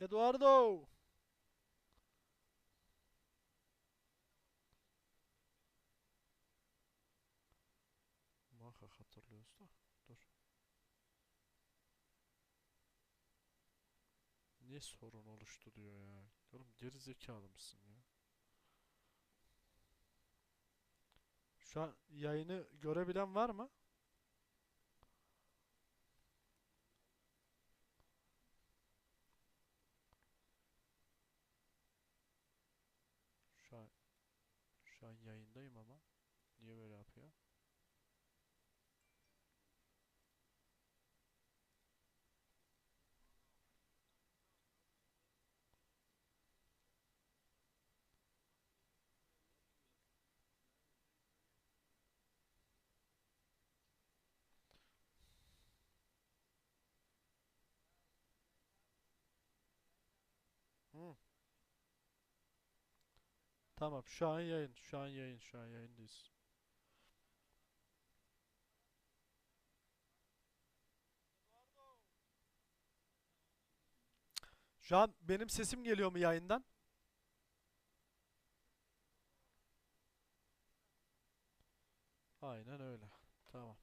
Eduardo! Muhakkak hatırlıyoruz da. Dur. Niye sorun oluştu diyor ya. Oğlum geri zekalı mısın ya? Şu an yayını görebilen var mı? Şu an şu an yayındayım ama niye böyle yapıyor? Tamam şu an yayın şu an yayın şu an yayındayız. Şu an benim sesim geliyor mu yayından? Aynen öyle. Tamam.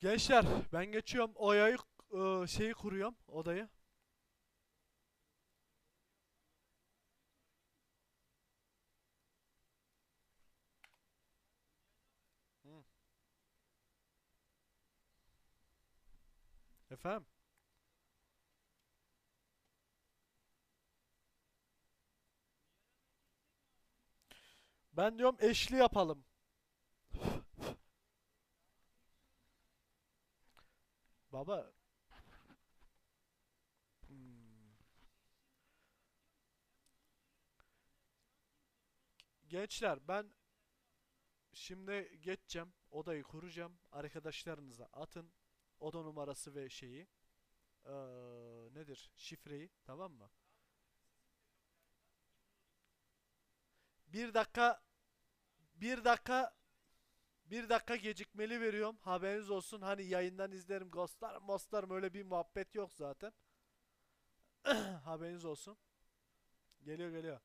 Gençler ben geçiyorum. Oyayı ıı, şeyi kuruyorum odayı. Hı. Efendim? Ben diyorum eşli yapalım. Baba. Hmm. Gençler ben şimdi geçeceğim. Odayı kuracağım. Arkadaşlarınıza atın. Oda numarası ve şeyi. Eee, nedir? Şifreyi. Tamam mı? Bir dakika bir dakika bir dakika gecikmeli veriyorum. Haberiniz olsun. Hani yayından izlerim. Ghostlarım, mostlarım öyle bir muhabbet yok zaten. Haberiniz olsun. Geliyor geliyor.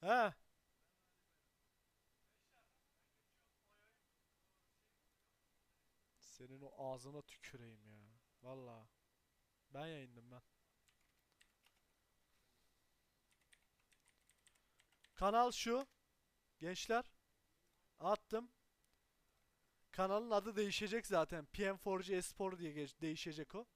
He. Senin o ağzına tüküreyim ya. Vallahi. Ben yayındım ben. Kanal şu. Gençler. Attım. Kanalın adı değişecek zaten. PM4G Espor diye değişecek o.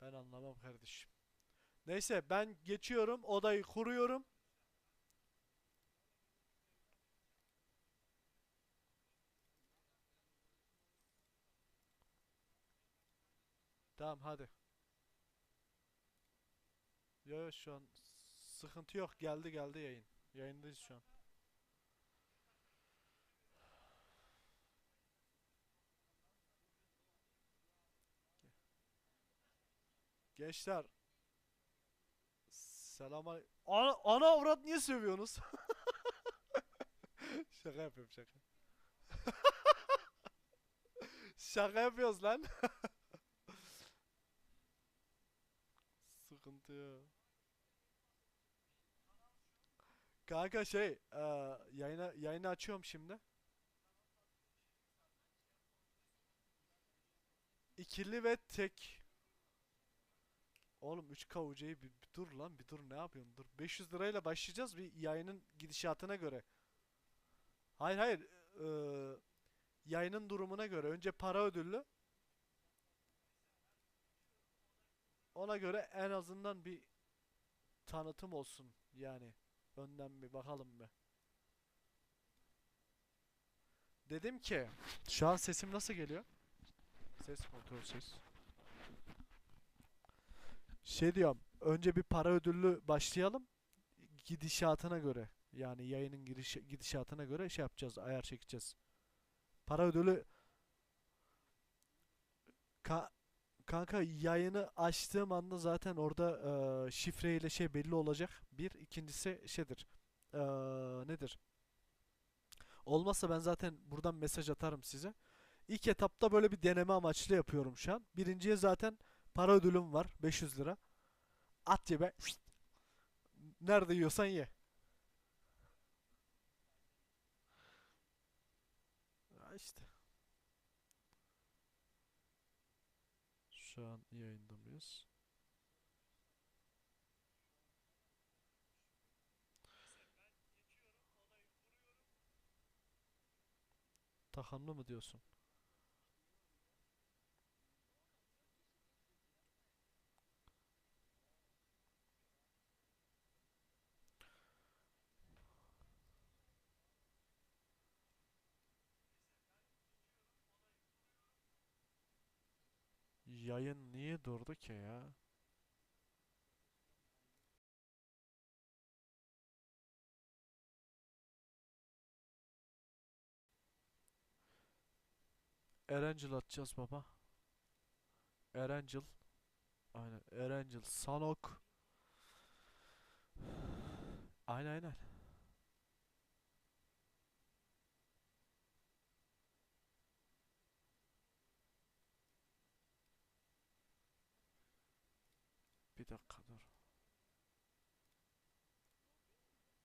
Ben anlamam kardeşim. Neyse ben geçiyorum. Odayı kuruyorum. Tamam hadi. Yo yo şu an sıkıntı yok. Geldi geldi yayın. Yayındayız şu an. Gençler selam ana avrat niye sövüyorsunuz? Şaka yapıyorum şaka. Şaka yapıyoruz lan. Sıkıntı yok. Kanka şey, eee yayına yayını açıyorum şimdi. İkili ve tek. Oğlum 3K UC'yi bir, bir dur lan bir dur ne yapıyorsun dur. 500 lirayla başlayacağız bir yayının gidişatına göre. Hayır hayır. eee, yayının durumuna göre. Önce para ödüllü. Ona göre en azından bir tanıtım olsun yani. Önden bir bakalım bir. Dedim ki şu an sesim nasıl geliyor? Ses kontrol ses. Şey diyorum. Önce bir para ödüllü başlayalım. Gidişatına göre. Yani yayının giriş, gidişatına göre şey yapacağız, ayar çekeceğiz. Para ödülü Ka- kanka yayını açtığım anda zaten orada eee şifreyle şey belli olacak. Bir, ikincisi şeydir. Eee, nedir? Olmazsa ben zaten buradan mesaj atarım size. İlk etapta böyle bir deneme amaçlı yapıyorum şu an. Birinciye zaten para ödülüm var 500 lira. At cebe. Nerede yiyorsan ye. Ya işte. Şu an yayında mıyız? Tahanlı mı diyorsun? Yayın niye durdu ki ya? Erencil atacağız baba. Erencil. Aynen. Erencil. Sanok. Aynen aynen. Bir dakika dur.